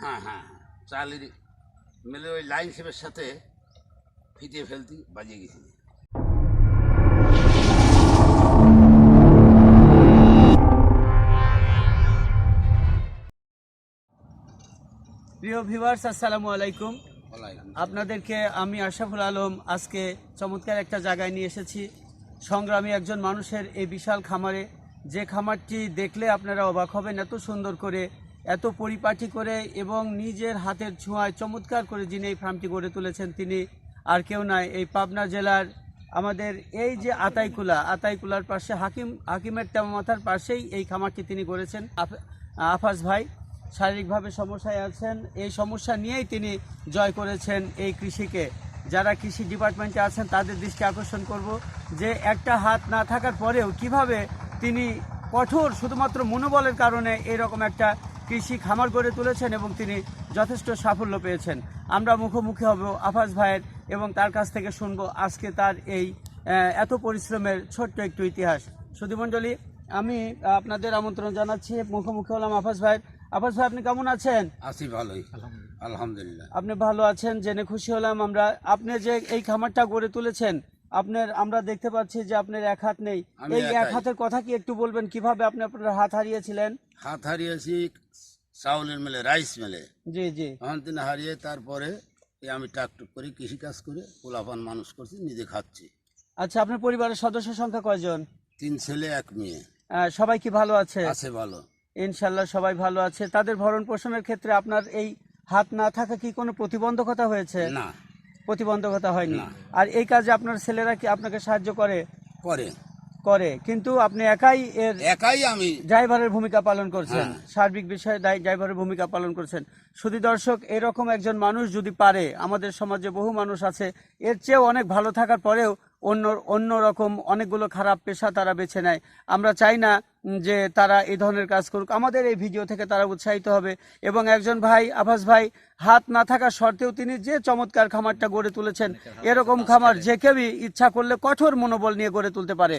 হ্যাঁ হ্যাঁ চালের মেলে ওই লাইন শেপের সাথে ফিটিয়ে ফেলতি বাজিয়ে গেছি প্রিয় ভিউয়ার্স আসসালামু আলাইকুম। আপনাদেরকে আমি আশরাফুল আলম আজকে চমৎকার একটা জায়গায় নিয়ে এসেছি। সংগ্রামী একজন মানুষের এই বিশাল খামারে। যে খামারটি দেখলে আপনারা অবাক হবেন এত সুন্দর করে, এত পরিপাটি করে এবং নিজের হাতের ছোঁয়ায় চমৎকার করে যিনি এই ফার্মটি গড়ে তুলেছেন তিনি, আর কেউ নয় এই পাবনা জেলার আমাদের এই যে আতাইকুলা, আতাইকুলার পাশে হাকিম, হাকিমের মাথার পাশেই এই খামারটি তিনি গড়েছেন। আফ- আফাজ ভাই শারীরিকভাবে সমস্যায় আছেন, এই সমস্যা নিয়েই তিনি জয় করেছেন এই কৃষিকে। যারা কৃষি ডিপার্টমেন্টে আছেন, তাদের দৃষ্টি আকর্ষণ করব যে একটা হাত না থাকার পরেও কীভাবে তিনি কঠোর, শুধুমাত্র মনোবলের কারণে এরকম একটা কৃষি খামার গড়ে তুলেছেন এবং তিনি যথেষ্ট সাফল্য পেয়েছেন। আমরা মুখোমুখি হব আফাজ ভাইয়ের এবং তার কাছ থেকে শুনব আজকে তার এই এত পরিশ্রমের ছোট্ট একটু ইতিহাস। সুধীমণ্ডলী, আমি আপনাদের আমন্ত্রণ জানাচ্ছি। মুখোমুখি হলাম আফাজ ভাইয়ের। ভাই আপনি কেমন আছেন? আছি ভালোই। আলহামদুলিল্লাহ। আপনি ভালো আছেন জেনে খুশি হলাম আমরা। আপনি যে এই খামারটা গড়ে তুলেছেন আপনার আমরা দেখতে পাচ্ছি যে আপনার এক হাত নেই। এই এক হাতের কথা কি একটু বলবেন? কীভাবে আপনি আপনার হাত হারিয়েছিলেন? হাত হারিয়েছি চাউলের মেলে রাইস মেলে। জি জি। তিনি হারিয়ে তারপরে আমি টাকটুক করে কৃষি কাজ করে পোলাপান মানুষ করছি নিজে খাচ্ছি। আচ্ছা আপনার পরিবারের সদস্য সংখ্যা কয়জন? তিন ছেলে এক মেয়ে। সবাই কি ভালো আছে? আছে ভালো। ইনশাল্লাহ সবাই ভালো আছে। তাদের ভরণ পোষণের ক্ষেত্রে আপনার এই হাত না থাকা কি কোনো প্রতিবন্ধকতা হয়েছে? না। প্রতিবন্ধকতা হয়নি? আর এই কাজে আপনার ছেলেরা কি আপনাকে সাহায্য করে? করে। করে। কিন্তু আপনি একাই এর একাই আমি ড্রাইভারের ভূমিকা পালন করছেন। হ্যাঁ। সার্বিক বিষয়ে ড্রাইভারের ভূমিকা পালন করছেন। শুধু দর্শক এরকম একজন মানুষ যদি পারে আমাদের সমাজে বহু মানুষ আছে এর চেয়েও অনেক ভালো থাকার পরেও অন্য অন্য রকম অনেকগুলো খারাপ পেশা তারা বেছে নেয়। আমরা চাই না যে তারা এই ধরনের কাজ করুক। আমাদের এই ভিডিও থেকে তারা উৎসাহিত হবে এবং একজন ভাই আভাস ভাই হাত না থাকা সত্ত্বেও তিনি যে চমৎকার খামারটা গড়ে তুলেছেন এরকম খামার যে কেউই ইচ্ছা করলে কঠোর মনোবল নিয়ে গড়ে তুলতে পারে।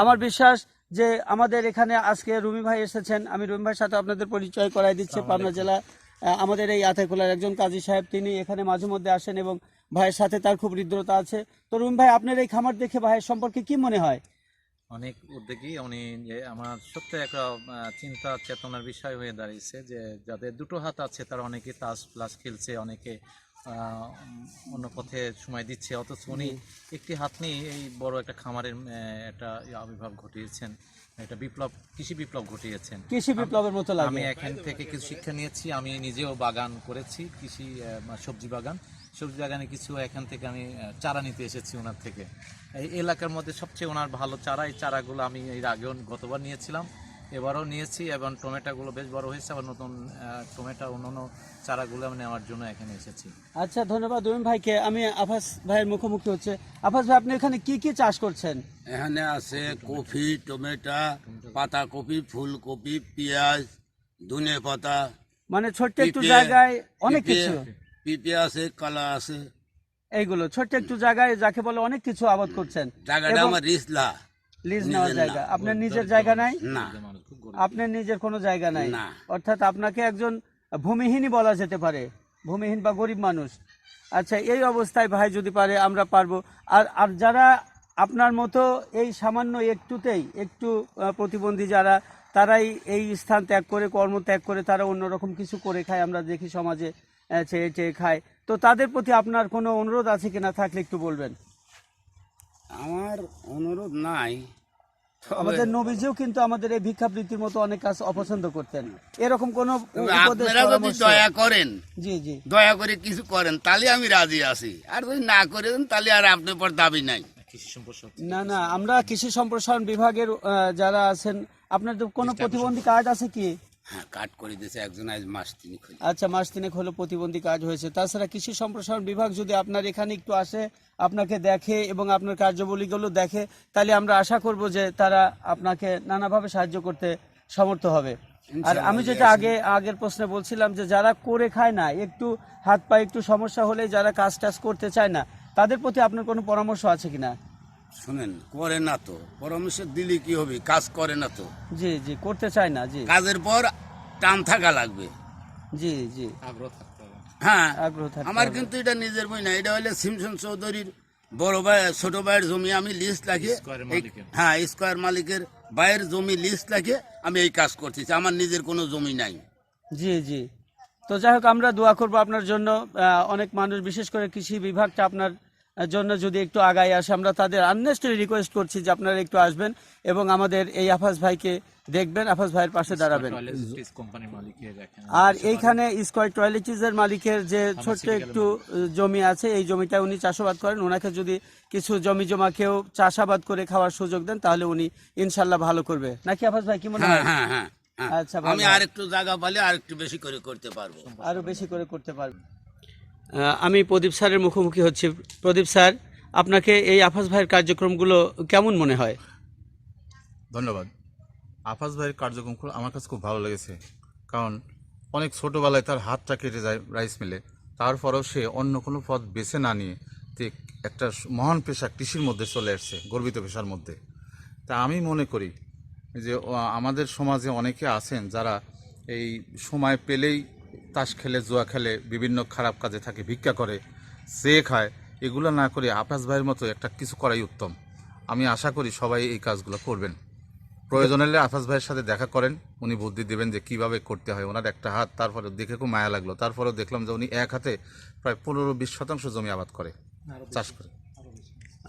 আমার বিশ্বাস যে আমাদের এখানে আজকে রুমি ভাই এসেছেন। আমি রুমি ভাইয়ের সাথে আপনাদের পরিচয় করাই দিচ্ছি। পাবনা জেলা আমাদের এই আতাইকুলার একজন কাজী সাহেব। তিনি এখানে মাঝে মধ্যে আসেন এবং ভাইয়ের সাথে তার খুব হৃদ্রতা আছে। তো রুমি ভাই আপনার এই খামার দেখে ভাইয়ের সম্পর্কে কি মনে হয়? অনেক উদ্যোগী। উনি যে আমার সত্যি একটা চিন্তা চেতনার বিষয় হয়ে দাঁড়িয়েছে যে যাদের দুটো হাত আছে তারা অনেকে তাস প্লাস খেলছে অনেকে অন্য পথে সময় দিচ্ছে। অথচ উনি একটি হাত নিয়ে এই বড় একটা খামারের একটা আবির্ভাব ঘটিয়েছেন। একটা বিপ্লব কৃষি বিপ্লব ঘটিয়েছেন। কৃষি বিপ্লবের মতো আমি এখান থেকে কিছু শিক্ষা নিয়েছি। আমি নিজেও বাগান করেছি কৃষি সবজি বাগান। সবজি বাগানে কিছু এখান থেকে আমি চারা নিতে এসেছি ওনার থেকে। এই এলাকার মধ্যে সবচেয়ে ওনার ভালো চারা এই চারাগুলো আমি এর আগেও গতবার নিয়েছিলাম। এবারও নিয়েছি এবং টমেটোগুলো বেশ বড় হয়েছে আবার নতুন টমেটো অন্যান্য চারাগুলো আমি নেওয়ার জন্য এখানে এসেছি। আচ্ছা ধন্যবাদ রুমি ভাইকে। আমি আফাস ভাইয়ের মুখোমুখি হচ্ছে। আফাস ভাই আপনি এখানে কি কি চাষ করছেন? এখানে আছে কফি টমেটো। পাতাকপি ফুলকপি পেঁয়াজ ধনে পাতা মানে ছোট্ট একটু জায়গায় অনেক কিছু। পিঁপে আছে কালা আছে। এইগুলো ছোট্ট একটু জায়গায় যাকে বলে অনেক কিছু আবাদ করছেন। জায়গাটা আমার রিসলা লিজ নেওয়ার জায়গা। আপনার নিজের জায়গা নাই? না। আপনার নিজের কোনো জায়গা নাই? না। অর্থাৎ আপনাকে একজন ভূমিহীনই বলা যেতে পারে। ভূমিহীন বা গরিব মানুষ। আচ্ছা এই অবস্থায় ভাই যদি পারে আমরা পারব। আর আর যারা আপনার মতো এই সামান্য একটুতেই একটু প্রতিবন্ধী যারা তারাই এই স্থান ত্যাগ করে কর্ম ত্যাগ করে তারা অন্যরকম কিছু করে খায়। আমরা দেখি সমাজে চেয়ে চেয়ে খায়। তো তাদের প্রতি আপনার কোনো অনুরোধ আছে কিনা থাকলে একটু বলবেন? আমার অনুরোধ নাই। আমাদের নবীজিও কিন্তু আমাদের এই ভিক্ষাবৃত্তির মতো অনেক কাজ অপছন্দ করতেন। এরকম কোন আপনারা যদি দয়া করেন জি জি। দয়া করে কিছু করেন তাহলে আমি রাজি আছি। আর যদি না করেন তাহলে আর আপনার পর দাবি নাই। না না আমরা কৃষি সম্প্রসারণ বিভাগের আহ, যারা আছেন আপনাদের কোনো প্রতিবন্ধী কাজ আছে কি? হ্যাঁ কাট করে দিয়েছে একজন আজ মাস তিনি খুলি আচ্ছা মাস তিনেক হলো প্রতিবন্ধী কাজ হয়েছে। তাছাড়া কৃষি সম্প্রসারণ বিভাগ যদি আপনার এখানে একটু আসে আপনাকে দেখে এবং আপনার কার্যাবলীগুলো দেখে তাহলে আমরা আশা করব যে তারা আপনাকে নানাভাবে সাহায্য করতে সমর্থ হবে। আর আমি যেটা আগে আগের প্রশ্নে বলছিলাম যে যারা করে খায় না একটু হাত পায়ে একটু সমস্যা হলে যারা কাজ টাজ করতে চায় না তাদের প্রতি আপনার কোনো পরামর্শ আছে কিনা? শুনেন করে না তো। পরামর্শ দিলে কি হবে? কাজ করে না তো। জি জি করতে চায় না জি। কাজের পর টান থাকা লাগবে। জি জি। আগ্রহ হ্যাঁ আগ্রহ থাকতে আমার কিন্তু এটা নিজের বই না। এটা হলে সিমসন চৌধুরীর বড় ভাই ছোট ভাইয়ের জমি আমি লিস্ট লাগে। হ্যাঁ স্কোয়ার মালিকের ভাইয়ের জমি লিস্ট লাগে আমি এই কাজ করতেছি। আমার নিজের কোনো জমি নাই। জি জি। তো যাই হোক আমরা দোয়া করব আপনার জন্য। অনেক মানুষ বিশেষ করে কৃষি বিভাগটা আপনার জন্য যদি একটু আগায় আসে আমরা তাদের আর্নেস্টলি রিকোয়েস্ট করছি যে আপনারা একটু আসবেন এবং আমাদের এই আফাজ ভাইকে দেখবেন আফাজ ভাইয়ের পাশে দাঁড়াবেন। আর এইখানে স্কোয়ার টয়লেটিসের মালিকের যে ছোট্ট একটু জমি আছে এই জমিটা উনি চাষাবাদ করেন। ওনাকে যদি কিছু জমি জমা কেউ চাষাবাদ করে খাওয়ার সুযোগ দেন তাহলে উনি ইনশাল্লাহ ভালো করবে। নাকি আফাজ ভাই কি মনে হ্যাঁ হয়? হ্যাঁ হ্যাঁ। আচ্ছা, আমি। আর একটু জায়গা পালে আর একটু বেশি করে করতে পারব। আরও বেশি করে করতে পারবে। আমি প্রদীপ স্যারের মুখোমুখি হচ্ছি। প্রদীপ স্যার, আপনাকে এই আফাজ ভাইয়ের কার্যক্রমগুলো কেমন মনে হয়? ধন্যবাদ। আফাজ ভাইয়ের কার্যক্রম খুব- আমার কাছে খুব ভালো লেগেছে। কারণ অনেক ছোটোবেলায় তার হাতটা কেটে যায় রাইস মিলে। তারপরেও সে অন্য কোনো পথ বেছে না নিয়ে একটা মহান পেশা কৃষির মধ্যে চলে আসছে গর্বিত পেশার মধ্যে। তা আমি মনে করি যে আমাদের সমাজে অনেকে আছেন যারা এই সময় পেলেই তাস খেলে জুয়া খেলে বিভিন্ন খারাপ কাজে থাকে ভিক্ষা করে সে খায় এগুলো না করে আফাজ ভাইয়ের মতো একটা কিছু করাই উত্তম। আমি আশা করি সবাই এই কাজগুলো করবেন। প্রয়োজন হলে আফাজ ভাইয়ের সাথে দেখা করেন উনি বুদ্ধি দেবেন যে কীভাবে করতে হয়। ওনার একটা হাত তারপরে দেখে খুব মায়া লাগল। তারপরেও দেখলাম যে উনি এক হাতে প্রায় পনেরো বিশ শতাংশ জমি আবাদ করে চাষ করে।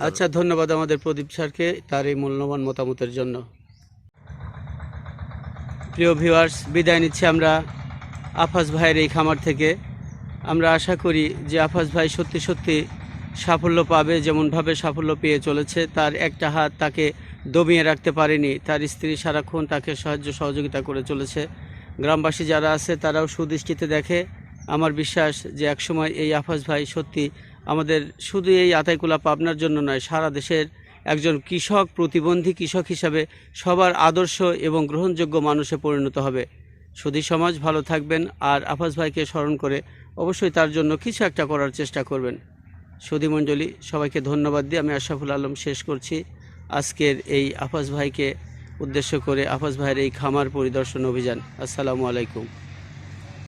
আচ্ছা ধন্যবাদ আমাদের প্রদীপ স্যারকে তার এই মূল্যবান মতামতের জন্য। প্রিয় ভিউয়ার্স বিদায় নিচ্ছি আমরা। আফাজ ভাইয়ের এই খামার থেকে। আমরা আশা করি যে আফাজ ভাই সত্যি সত্যি সাফল্য পাবে, যেমনভাবে সাফল্য পেয়ে চলেছে। তার একটা হাত তাকে দমিয়ে রাখতে পারেনি, তার স্ত্রী সারাক্ষণ তাকে সাহায্য সহযোগিতা করে চলেছে। গ্রামবাসী যারা আছে, তারাও সুদৃষ্টিতে দেখে। আমার বিশ্বাস যে একসময় এই আফাজ ভাই সত্যি আমাদের শুধু এই আতাইকুলা পাবনার জন্য নয়, সারা দেশের একজন কৃষক, প্রতিবন্ধী কৃষক হিসাবে সবার আদর্শ এবং গ্রহণযোগ্য মানুষে পরিণত হবে। সুধী সমাজ ভালো থাকবেন আর আফাজ ভাইকে স্মরণ করে অবশ্যই তার জন্য কিছু একটা করার চেষ্টা করবেন। সুধী মণ্ডলী, সবাইকে ধন্যবাদ দিয়ে আমি আশরাফুল আলম শেষ করছি। আজকের এই আফাজ ভাইকে উদ্দেশ্য করে আফাজ ভাইয়ের এই খামার পরিদর্শন অভিযান। আসসালামু আলাইকুম।